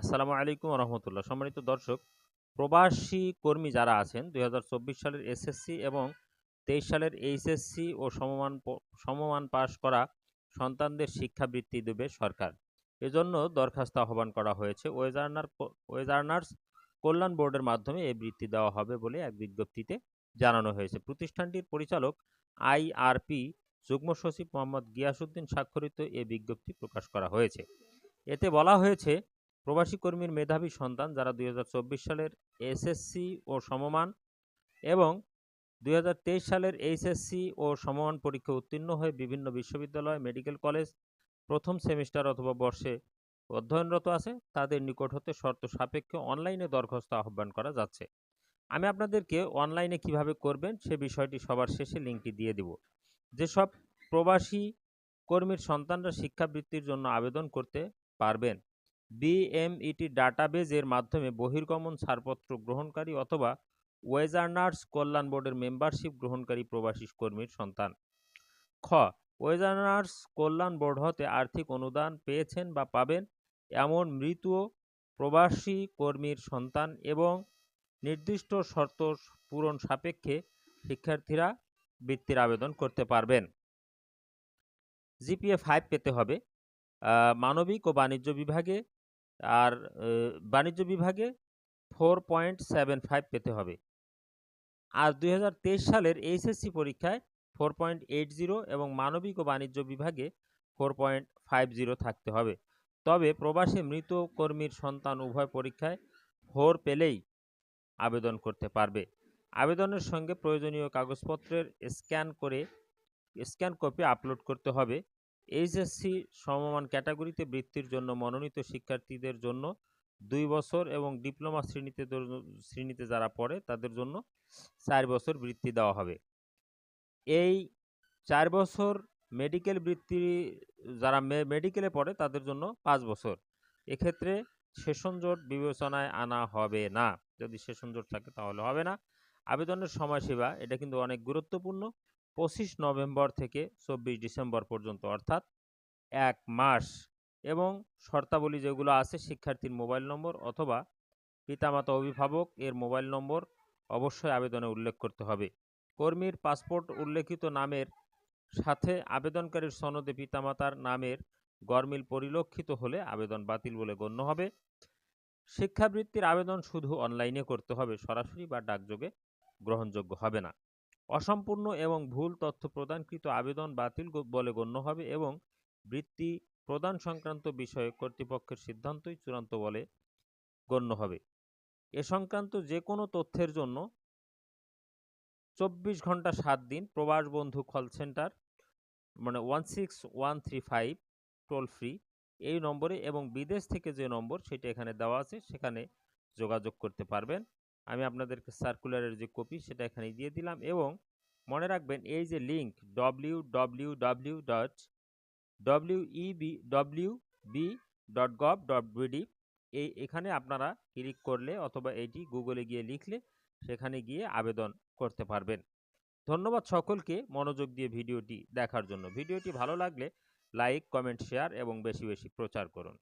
আসসালামু আলাইকুম রহমতুল্লাহ। সম্মানিত দর্শক, প্রবাসী কর্মী যারা আছেন, দুই হাজার চব্বিশ সালের এসএসসি এবং তেইশ সালের এইচএসসি ও সমমান সমমান পাশ করা সন্তানদের শিক্ষাবৃত্তি দেবে সরকার। এজন্য দরখাস্ত আহ্বান করা হয়েছে। ওয়েজার্নার ওয়েজার্নার্স কল্যাণ বোর্ডের মাধ্যমে এই বৃত্তি দেওয়া হবে বলে এক বিজ্ঞপ্তিতে জানানো হয়েছে। প্রতিষ্ঠানটির পরিচালক আইআরপি যুগ্ম সচিব মোহাম্মদ গিয়াসউদ্দিন স্বাক্ষরিত এ বিজ্ঞপ্তি প্রকাশ করা হয়েছে। এতে বলা হয়েছে প্রবাসী কর্মীর মেধাবী সন্তান যারা দুই হাজার চব্বিশ সালের এসএসসি ও সমমান এবং দুই হাজার তেইশ সালের এইচএসসি ও সমমান পরীক্ষা উত্তীর্ণ হয়ে বিভিন্ন বিশ্ববিদ্যালয়, মেডিকেল কলেজ প্রথম সেমিস্টার অথবা বর্ষে অধ্যয়নরত আছে, তাদের নিকট হতে শর্ত সাপেক্ষে অনলাইনে দরখাস্ত আহ্বান করা যাচ্ছে। আমি আপনাদেরকে অনলাইনে কীভাবে করবেন সে বিষয়টি সবার শেষে লিঙ্কটি দিয়ে দিব। যেসব প্রবাসী কর্মীর সন্তানরা শিক্ষাবৃত্তির জন্য আবেদন করতে পারবেন বিএমইটি ডাটাবেজের মাধ্যমে বহির্গমন ছাড়পত্র গ্রহণকারী অথবা ওয়েজ আর্নার্স কল্যাণ বোর্ডের মেম্বারশিপ গ্রহণকারী প্রবাসী কর্মীর সন্তান। খ ওয়েজ আর্নার্স কল্যাণ বোর্ড হতে আর্থিক অনুদান পেয়েছেন বা পাবেন এমন মৃত প্রবাসী কর্মীর সন্তান এবং নির্দিষ্ট শর্ত পূরণ সাপেক্ষে শিক্ষার্থীরা বৃত্তির আবেদন করতে পারবেন। জিপিএ ফাইভ পেতে হবে। মানবিক ও বাণিজ্য বিভাগে আর বাণিজ্য বিভাগে ফোর পয়েন্ট সেভেন ফাইভ পেতে হবে। আর দু হাজার তেইশ সালের এইচএসসি পরীক্ষায় ফোর পয়েন্ট এইট জিরো এবং মানবিক ও বাণিজ্য বিভাগে ফোর পয়েন্ট ফাইভ জিরো থাকতে হবে। তবে প্রবাসী মৃত কর্মীর সন্তান উভয় পরীক্ষায় ফোর পেলেই আবেদন করতে পারবে। আবেদনের সঙ্গে প্রয়োজনীয় কাগজপত্রের স্ক্যান করে, স্ক্যান কপি আপলোড করতে হবে। এইচএসসি সমমান ক্যাটাগরিতে বৃত্তির জন্য মনোনীত শিক্ষার্থীদের জন্য দুই বছর এবং ডিপ্লোমা শ্রেণীতে শ্রেণীতে যারা পড়ে তাদের জন্য চার বছর বৃত্তি দেওয়া হবে। এই চার বছর মেডিকেল বৃত্তি যারা মেডিকেলে পড়ে তাদের জন্য পাঁচ বছর। এক্ষেত্রে সেশন জোট বিবেচনায় আনা হবে না। যদি সেশন জোট থাকে তাহলে হবে না। আবেদনের সময়সীমা, এটা কিন্তু অনেক গুরুত্বপূর্ণ। পঁচিশ নভেম্বর থেকে চব্বিশ ডিসেম্বর পর্যন্ত, অর্থাৎ এক মাস। এবং শর্তাবলী যেগুলো আছে, শিক্ষার্থীর মোবাইল নম্বর অথবা পিতামাতা অভিভাবক এর মোবাইল নম্বর অবশ্যই আবেদনে উল্লেখ করতে হবে। কর্মীর পাসপোর্ট উল্লেখিত নামের সাথে আবেদনকারীর সনদে পিতামাতার নামের গরমিল পরিলক্ষিত হলে আবেদন বাতিল বলে গণ্য হবে। শিক্ষাবৃত্তির আবেদন শুধু অনলাইনে করতে হবে, সরাসরি বা ডাকযোগে গ্রহণযোগ্য হবে না। অসম্পূর্ণ এবং ভুল তথ্য প্রদানকৃত আবেদন বাতিল বলে গণ্য হবে এবং বৃত্তি প্রদান সংক্রান্ত বিষয়ে কর্তৃপক্ষের সিদ্ধান্তই চূড়ান্ত বলে গণ্য হবে। এ সংক্রান্ত যে কোনো তথ্যের জন্য চব্বিশ ঘণ্টা সাত দিন প্রবাস বন্ধু কল সেন্টার মানে one six one three five toll free এই নম্বরে এবং বিদেশ থেকে যে নম্বর সেটা এখানে দেওয়া আছে, সেখানে যোগাযোগ করতে পারবেন। আমি আপনাদেরকে সার্কুলারের যে কপি সেটা এখানে দিয়ে দিলাম এবং মনে রাখবেন এই যে link W W W dot W EB W B dot gov dot BD এই এখানে আপনারা ক্লিক করলে অথবা এইটি গুগলে গিয়ে লিখলে সেখানে গিয়ে আবেদন করতে পারবেন। ধন্যবাদ সকলকে, মনোযোগ দিয়ে ভিডিওটি দেখার জন্য। ভিডিওটি ভালো লাগলে লাইক কমেন্ট শেয়ার এবং বেশি বেশি প্রচার করুন।